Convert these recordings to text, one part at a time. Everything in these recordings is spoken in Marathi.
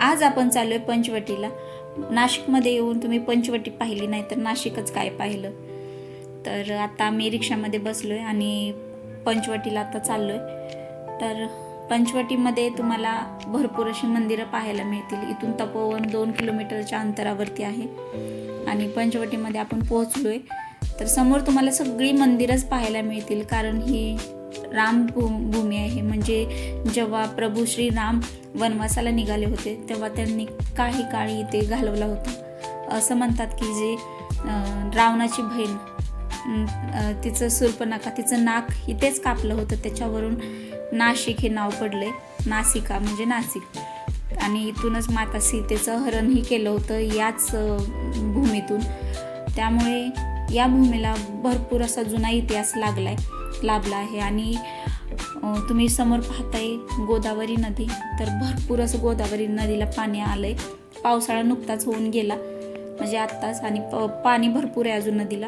आज आपण चाललो आहे पंचवटीला. नाशिकमध्ये येऊन तुम्ही पंचवटी पाहिली नाही तर नाशिकच काय पाहिलं? तर आता आम्ही रिक्षामध्ये बसलो आहे आणि पंचवटीला आता चाललो आहे तर पंचवटीमध्ये तुम्हाला भरपूर अशी मंदिरं पाहायला मिळतील. इथून तपोवन दोन किलोमीटरच्या अंतरावरती आहे. आणि पंचवटीमध्ये आपण पोहोचलो आहे तर समोर तुम्हाला सगळी मंदिरंच पाहायला मिळतील. कारण ही राम भू भूमी आहे. म्हणजे जेव्हा प्रभू श्री राम वनवासाला निघाले होते तेव्हा त्यांनी काही काळ इथे घालवला होता. असं म्हणतात की जे रावणाची बहीण तिचं सुर्पनाका तिचं नाक इथेच कापलं होतं. त्याच्यावरून नाशिक हे नाव पडले. नासिका म्हणजे नाशिक आणि इथूनच माता सीतेचं हरणही केलं होतं याच भूमीतून. त्यामुळे या भूमीला भरपूर असा जुना इतिहास लागलाय लाभला आहे. आणि तुम्ही समोर पाहताय गोदावरी नदी. तर भरपूर असं गोदावरी नदीला पाणी आलंय. पावसाळा नुकताच होऊन गेला. म्हणजे आत्ताच आणि प पाणी भरपूर आहे अजून नदीला.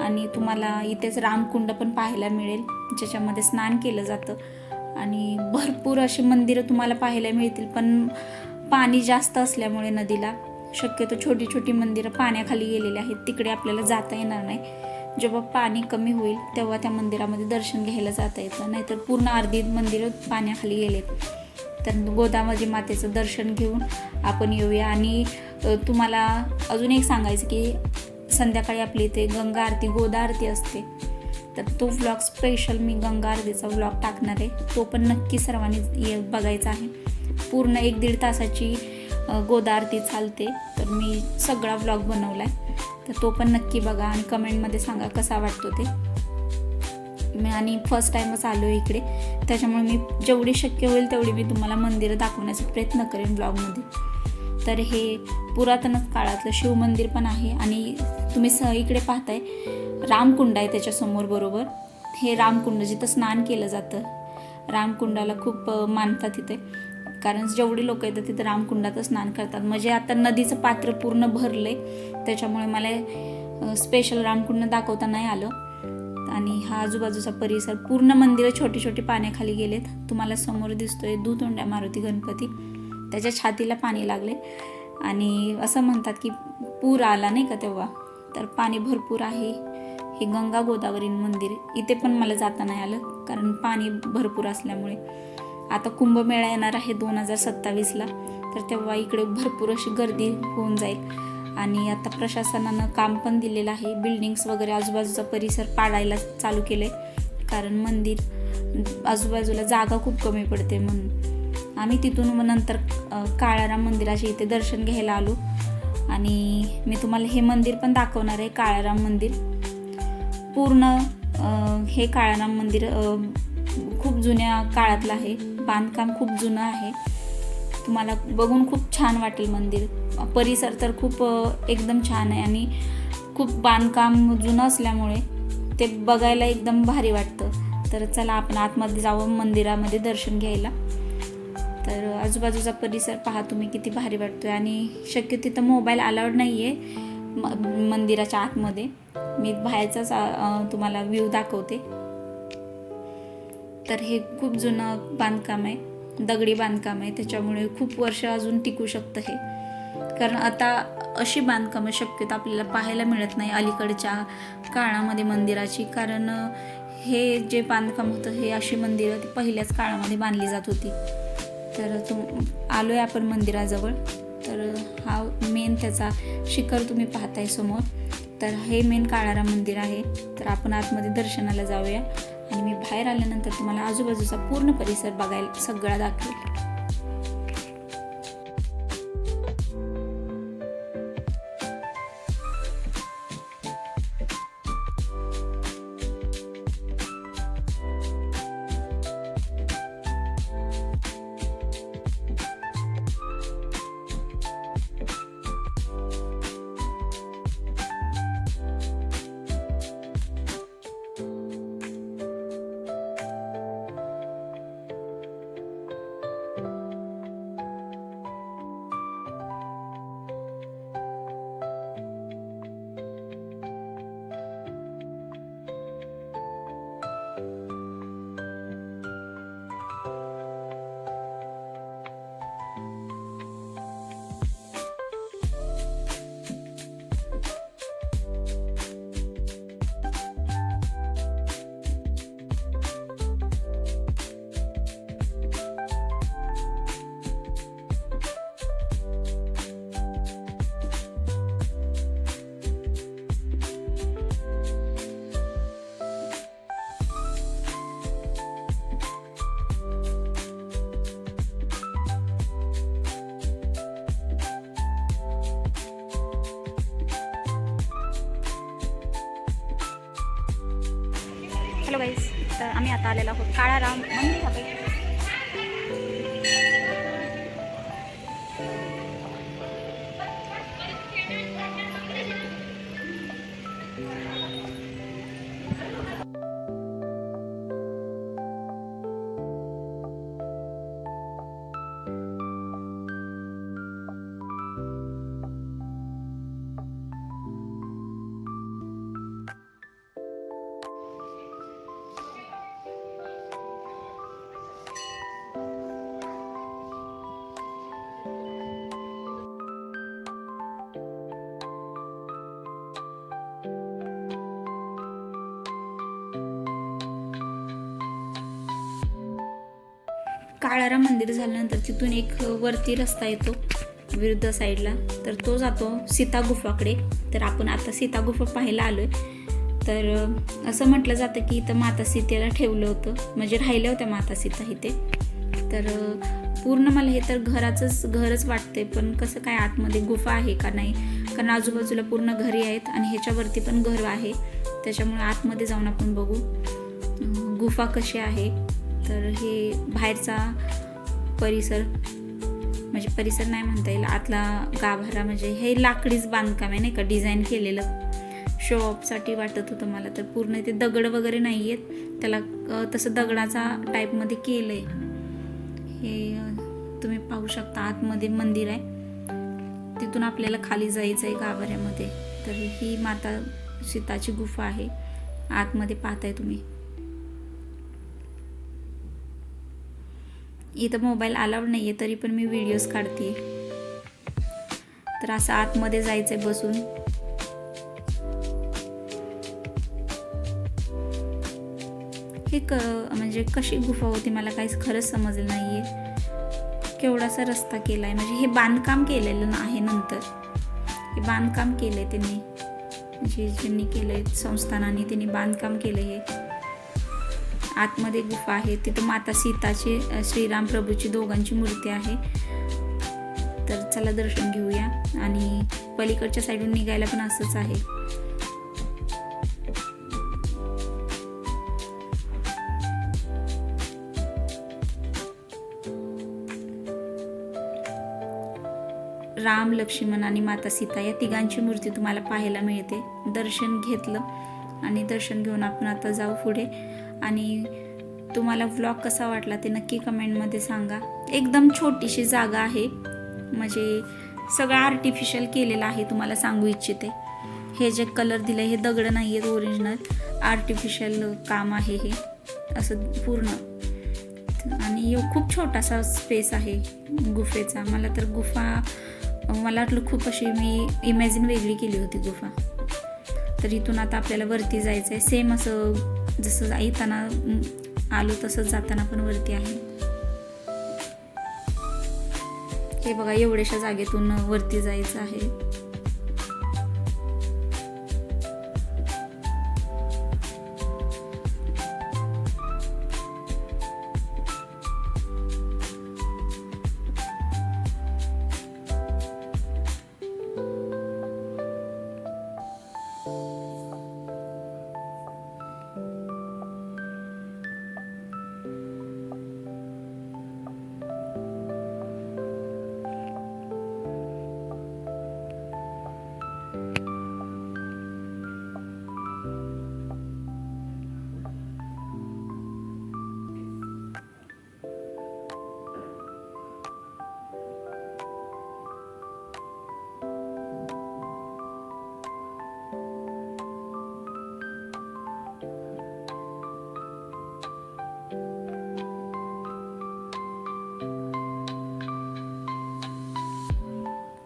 आणि तुम्हाला इथेच रामकुंड पण पाहायला मिळेल. ज्याच्यामध्ये स्नान केलं जातं. आणि भरपूर अशी मंदिरं तुम्हाला पाहायला मिळतील. पण पाणी जास्त असल्यामुळे नदीला शक्यतो छोटी छोटी मंदिरं पाण्याखाली गेलेली आहेत. तिकडे आपल्याला जाता येणार नाही. जेव्हा पाणी कमी होईल तेव्हा त्या मंदिरामध्ये दर्शन घ्यायला जाता येतं नाहीतर पूर्ण अर्धी मंदिरं पाण्याखाली गेलेत तर गोदामाजी मातेचं दर्शन घेऊन आपण येऊया. आणि तुम्हाला अजून एक सांगायचं की संध्याकाळी आपली इथे गंगा आरती गोदा आरती असते. तर तो व्लॉग स्पेशल मी गंगा आरतीचा व्लॉग टाकणार आहे. तो पण नक्की सर्वांनी ये बघायचा आहे. पूर्ण एक दीड तासाची गोदा आरती चालते. तर मी सगळा व्लॉग बनवला आहे तर तो पण नक्की बघा आणि कमेंटमध्ये सांगा कसा वाटतो ते. मी आणि फर्स्ट टाईमच आलो आहे इकडे. त्याच्यामुळे मी जेवढी शक्य होईल तेवढी मी तुम्हाला मंदिरं दाखवण्याचा प्रयत्न करेन ब्लॉगमध्ये तर हे पुरातन काळातलं शिवमंदिर पण आहे आणि तुम्ही स इकडे पाहताय रामकुंड आहे त्याच्यासमोर बरोबर. हे रामकुंड जिथं स्नान केलं जातं. रामकुंडाला खूप मानतात तिथे. कारण जेवढी लोक येतात तिथं रामकुंडात स्नान करतात. म्हणजे आता नदीचं पात्र पूर्ण भरले त्याच्यामुळे मला स्पेशल रामकुंड दाखवता नाही आलं. आणि हा आजूबाजूचा परिसर पूर्ण मंदिरं छोटी छोटी पाण्याखाली गेलेत. तुम्हाला समोर दिसतोय दुतोंड्या मारुती गणपती. त्याच्या छातीला पाणी लागले. आणि असं म्हणतात की पूर आला नाही का तेव्हा? तर पाणी भरपूर आहे. हे गंगा गोदावरी मंदिर इथे पण मला जाता नाही आलं. कारण पाणी भरपूर असल्यामुळे. आता कुंभमेळा येणार आहे दोन हजार सत्तावीसला. तर तेव्हा इकडे भरपूर अशी गर्दी होऊन जाईल. आणि आता प्रशासनानं काम पण दिलेलं आहे. बिल्डिंग्स वगैरे आजूबाजूचा परिसर पाडायला चालू केलं आहे कारण मंदिर आजूबाजूला जागा खूप कमी पडते म्हणून. आम्ही तिथून मग नंतर काळाराम मंदिराचे इथे दर्शन घ्यायला आलो. आणि मी तुम्हाला हे मंदिर पण दाखवणार आहे काळाराम मंदिर. पूर्ण हे काळाराम मंदिर खूप जुन्या काळातलं आहे. बांधकाम खूप जुनं आहे. तुम्हाला बघून खूप छान वाटेल मंदिर. परिसर तर खूप एकदम छान आहे आणि खूप बांधकाम जुनं असल्यामुळे ते बघायला एकदम भारी वाटतं. तर चला आपण आतमध्ये जावं मंदिरामध्ये दर्शन घ्यायला. तर आजूबाजूचा परिसर पहा तुम्ही किती भारी वाटतोय आणि शक्य तिथं मोबाईल अलाउड नाही आहे म मंदिराच्या आतमध्ये. मी बाहेरचाच तुम्हाला व्ह्यू दाखवते. तर हे खूप जुनं बांधकाम आहे दगडी बांधकाम आहे त्याच्यामुळे खूप वर्ष अजून टिकू शकतं हे. कारण आता अशी बांधकामं शक्यतो आपल्याला पाहायला मिळत नाही अलीकडच्या काळामध्ये मंदिराची. कारण हे जे बांधकाम होतं हे अशी मंदिरं ती पहिल्याच काळामध्ये बांधली जात होती. तर तुम आलो आहे आपण मंदिराजवळ. तर हा मेन त्याचा शिखर तुम्ही पाहताय समोर. तर हे मेन काळाराम मंदिर आहे. तर आपण आतमध्ये दर्शनाला जाऊया. बाहेर आल्यानंतर तुम्हाला आजूबाजूचा पूर्ण परिसर बघायला सगळा दाखवेल. हॅलो गाईज तर आम्ही आता आलेलो आहोत काळाराम मंदिराकडे काळारा मंदिर झाल्यानंतर तिथून एक वरती रस्ता येतो विरुद्ध साईडला. तर तो जातो सीता गुफाकडे. तर आपण आता सीता गुफा पाहायला आलोय. तर असं म्हटलं जातं की इथं माता सीतेला ठेवलं होतं. म्हणजे राहिल्या होत्या माता सीता इथे. तर पूर्ण मला हे तर घराचंच घरच वाटते पण कसं काय आतमध्ये गुफा आहे का नाही? कारण आजूबाजूला पूर्ण घरी आहेत आणि ह्याच्यावरती पण घर आहे. त्याच्यामुळे आतमध्ये जाऊन आपण बघू गुफा कशी आहे. तर हे बाहेरचा परिसर म्हणजे परिसर नाही म्हणता येईल आतला गाभारा म्हणजे हे लाकडीच बांधकाम आहे नाही का? डिझाईन केलेलं. शो ऑफसाठी वाटत होतं मला तर पूर्ण ते दगड वगैरे नाही आहेत त्याला तसं दगडाचा टाईपमध्ये केलं आहे हे तुम्ही पाहू शकता आतमध्ये मंदिर आहे. तिथून आपल्याला खाली जायचं आहे गाभाऱ्यामध्ये. तर ही माता सीताची गुफा आहे. आतमध्ये पाहताय तुम्ही. इथं मोबाईल अलाउड नाही आहे तरी पण मी व्हिडिओज काढते तर असं आतमध्ये जायचंय बसून. हे क म्हणजे कशी गुफा होती मला काहीच खरंच समजलं नाही आहे केवढासा रस्ता केला आहे म्हणजे हे बांधकाम केलेलं आहे नंतर. हे बांधकाम केलं आहे त्यांनी. जे ज्यांनी केलं आहे संस्थानाने त्यांनी बांधकाम केलं हे. आतमध्ये गुफा आहे. तिथं माता सीताची श्रीराम प्रभूची दोघांची मूर्ती आहे. तर चला दर्शन घेऊया. आणि पलीकडच्या साईडून निघायला पण असंच आहे. राम लक्ष्मण आणि माता सीता या तिघांची मूर्ती तुम्हाला पाहायला मिळते. दर्शन घेतलं आणि दर्शन घेऊन आपण आता जाऊ पुढे. आणि तुम्हाला व्लॉग कसा वाटला ते नक्की कमेंटमध्ये सांगा. एकदम छोटीशी जागा आहे. म्हणजे सगळं आर्टिफिशियल केलेलं आहे तुम्हाला सांगू इच्छिते. हे जे कलर दिलं हे दगड नाही आहेत ओरिजिनल आर्टिफिशियल काम आहे हे. असं पूर्ण. आणि खूप छोटासा स्पेस आहे गुफेचा. मला तर गुफा मला वाटलं खूप अशी मी इमॅजिन वेगळी केली होती गुफा. तर इथून आता आपल्याला वरती जायचं आहे सेम असं जसं येताना आलो तसंच जाताना पण वरती आहे. हे बघा एवढ्याशा जागेतून वरती जायचं आहे.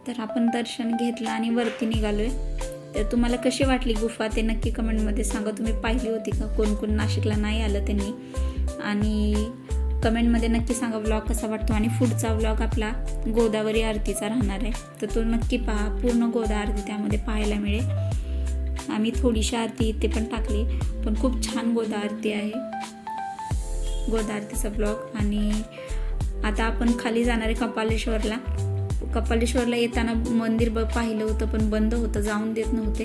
तर आपण दर्शन घेतलं आणि वरती निघालो आहे तर तुम्हाला कशी वाटली गुफा ते नक्की कमेंटमध्ये सांगा. तुम्ही पाहिली होती का? कोण कोण नाशिकला नाही आलं त्यांनी. आणि कमेंटमध्ये नक्की सांगा व्लॉग कसा वाटतो. आणि पुढचा व्लॉग आपला गोदावरी आरतीचा राहणार आहे. तर तो नक्की पहा. पूर्ण गोदा आरती त्यामध्ये पाहायला मिळेल. आम्ही थोडीशी आरती इथे पण टाकली. पण खूप छान गोदा आरती आहे. गोदा आरतीचा ब्लॉग आणि आता आपण खाली जाणार आहे कपालेश्वरला. कपालेश्वरला येताना मंदिर ब पाहिलं होतं पण बंद होतं जाऊन देत नव्हते.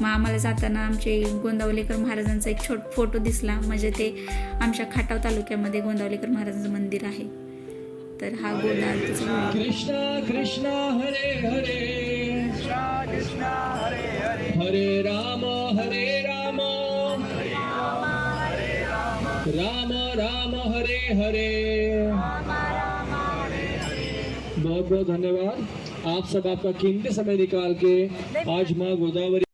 मग आम्हाला जाताना आमचे गोंदावलेकर महाराजांचा एक छोट फोटो दिसला. म्हणजे ते आमच्या खाटाव तालुक्यामध्ये गोंदावलेकर महाराजांचं मंदिर आहे. तर हा गोंदा कृष्ण हरे हरे. हरे राम हरे राम. राम राम हरे हरे. बहुत बहुत धन्यवाद। आप सब आपका कीमती समय निकाल के आज माँ गोदावरी